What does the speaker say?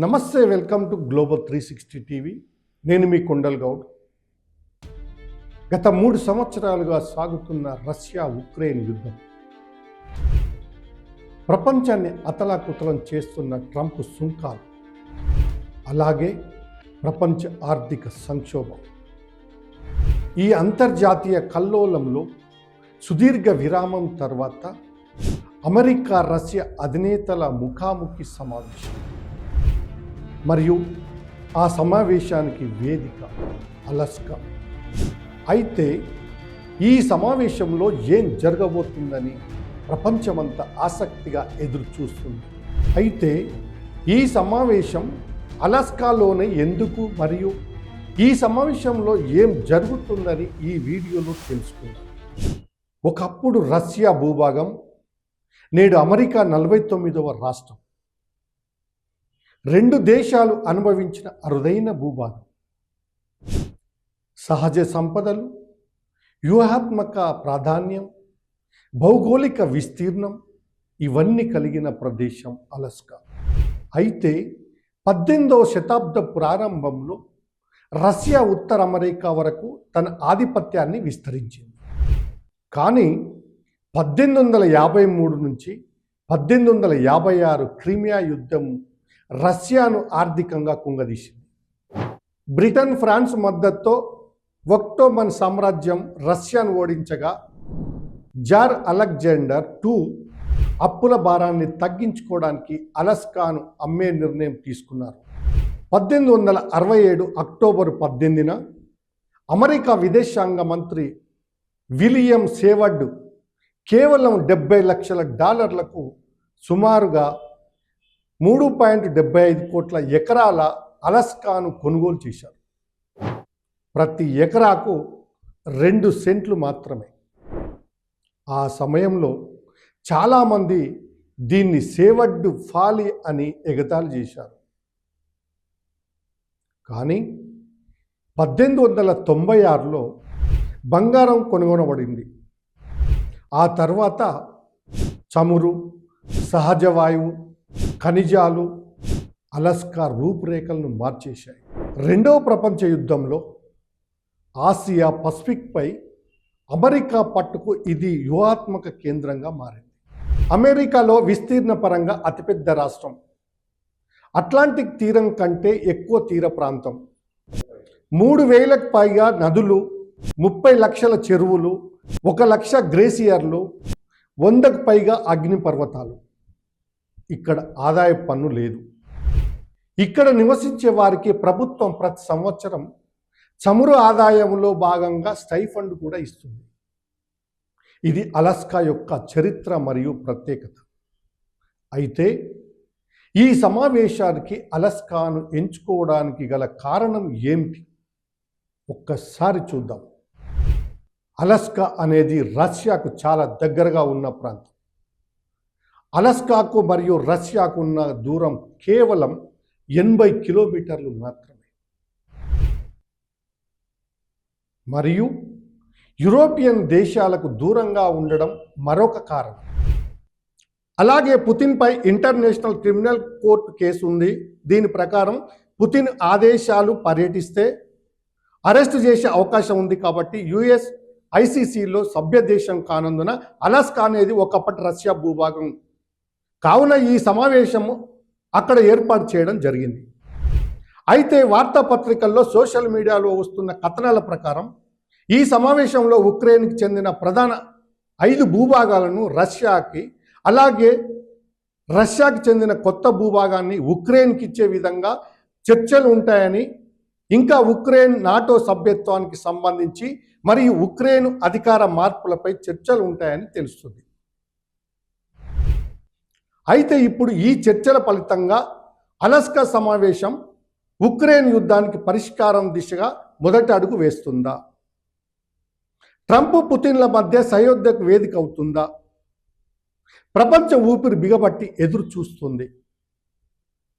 నమస్తే welcome to global three sixty TV. నేను మీ కొండల్ గౌడ్. గత మూడు సంవత్సరాలుగా సాగుతున్న రష్యా ఉక్రెయిన్ యుద్ధం. ప్రపంచాన్ని అతలాకుతలం చేస్తున్న ట్రంప్ సుంకాలు. అలాగే ప్రపంచ ఆర్థిక సంక్షోభం. ఈ అంతర్జాతీయ కల్లోలంలో సుదీర్ఘ విరామం తర్వాత అమెరికా రష్యా అధినేతల ముఖాముఖి సమావేశం. మరియు ఆ సమావేశానికి వేదిక అలస్కా. అయితే ఈ సమావేశంలో ఏం జరగబోతుందని ప్రపంచమంతా ఆసక్తిగా ఎదురు చూస్తుంది అయితే ఈ సమావేశం అలస్కాలోనే ఎందుకు మరియు ఈ సమావేశంలో ఏం జరుగుతుందని ఈ వీడియోలో తెలుసుకుందాం. ఒకప్పుడు రష్యా భూభాగం నేడు అమెరికా నలభై తొమ్మిదవ రాష్ట్రం. రెండు దేశాలు అనుభవించిన అరుదైన భూభాగం. సహజ సంపదలు వ్యూహాత్మక ప్రాధాన్యం భౌగోళిక విస్తీర్ణం ఇవన్నీ కలిగిన ప్రదేశం అలస్కా. అయితే పద్దెనిమిదవ శతాబ్ద ప్రారంభంలో రష్యా ఉత్తర అమెరికా వరకు తన ఆధిపత్యాన్ని విస్తరించింది. కానీ పద్దెనిమిది వందల యాభై మూడు నుంచి పద్దెనిమిది వందల యాభై ఆరు క్రిమియా యుద్ధం రష్యాను ఆర్థికంగా కుంగదీసింది. బ్రిటన్ ఫ్రాన్స్ మద్దతుతో ఒక్టోమన్ సామ్రాజ్యం రష్యాను ఓడించగా జార్ అలెగ్జాండర్ టూ అప్పుల భారాన్ని తగ్గించుకోవడానికి అలస్కాను అమ్మే నిర్ణయం తీసుకున్నారు. పద్దెనిమిది వందల అరవై ఏడు అక్టోబర్ పద్దెనిమిదిన అమెరికా విదేశాంగ మంత్రి విలియం సేవడ్ కేవలం డెబ్బై లక్షల డాలర్లకు సుమారుగా మూడు పాయింట్ డెబ్బై ఐదు కోట్ల ఎకరాల అలస్కాను కొనుగోలు చేశారు. ప్రతి ఎకరాకు రెండు సెంట్లు మాత్రమే. ఆ సమయంలో చాలామంది దీన్ని సేవడ్డు ఫాలి అని ఎగతాళి చేశారు. కానీ పద్దెనిమిది వందల తొంభై ఆరులో బంగారం కొనుగొనబడింది. ఆ తర్వాత చమురు సహజ వాయువు ఖనిజాలు అలస్కా రూపురేఖలను మార్చేశాయి. రెండవ ప్రపంచ యుద్ధంలో ఆసియా పసిఫిక్పై అమెరికా పట్టుకు ఇది వ్యూహాత్మక కేంద్రంగా మారింది. అమెరికాలో విస్తీర్ణ పరంగా అతిపెద్ద రాష్ట్రం. అట్లాంటిక్ తీరం కంటే ఎక్కువ తీర ప్రాంతం. మూడు వేలకు పైగా నదులు ముప్పై లక్షల చెరువులు ఒక లక్ష గ్రేసియర్లు వందకు పైగా అగ్నిపర్వతాలు. ఇక్కడ ఆదాయ పన్ను లేదు. ఇక్కడ నివసించే వారికి ప్రభుత్వం ప్రతి సంవత్సరం చమురు ఆదాయంలో భాగంగా స్టైఫండ్ కూడా ఇస్తుంది. ఇది అలస్కా యొక్క చరిత్ర మరియు ప్రత్యేకత. అయితే ఈ సమావేశానికి అలస్కాను ఎంచుకోవడానికి గల కారణం ఏమిటి? ఒక్కసారి చూద్దాం. అలస్కా అనేది రష్యాకు చాలా దగ్గరగా ఉన్న ప్రాంతం. అలస్కాకు మరియు రష్యాకు ఉన్న దూరం కేవలం ఎనభై కిలోమీటర్లు మాత్రమే. మరియు యూరోపియన్ దేశాలకు దూరంగా ఉండడం మరొక కారణం. అలాగే పుతిన్పై ఇంటర్నేషనల్ క్రిమినల్ కోర్టు కేసు ఉంది. దీని ప్రకారం పుతిన్ ఆదేశాలు పర్యటిస్తే అరెస్ట్ చేసే అవకాశం ఉంది కాబట్టి యుఎస్ ఐసీసీలో సభ్య దేశం కానందున అలాస్కా అనేది ఒకప్పటి రష్యా భూభాగం. కావున ఈ సమావేశము అక్కడ ఏర్పాటు చేయడం జరిగింది. అయితే వార్తాపత్రికల్లో సోషల్ మీడియాలో వస్తున్న కథనాల ప్రకారం ఈ సమావేశంలో ఉక్రెయిన్కి చెందిన ప్రధాన ఐదు భూభాగాలను రష్యాకి అలాగే రష్యాకి చెందిన కొత్త భూభాగాన్ని ఉక్రెయిన్కి ఇచ్చే విధంగా చర్చలు ఉంటాయని ఇంకా ఉక్రెయిన్ నాటో సభ్యత్వానికి సంబంధించి మరియు ఉక్రెయిన్ అధికార మార్పులపై చర్చలు ఉంటాయని తెలుస్తుంది. అయితే ఇప్పుడు ఈ చర్చల ఫలితంగా అలస్కా సమావేశం ఉక్రెయిన్ యుద్ధానికి పరిష్కారం దిశగా మొదటి అడుగు వేస్తుందా? ట్రంప్ పుతిన్ల మధ్య సయోధ్యకు వేదిక అవుతుందా? ప్రపంచ ఊపిరి బిగబట్టి ఎదురు చూస్తుంది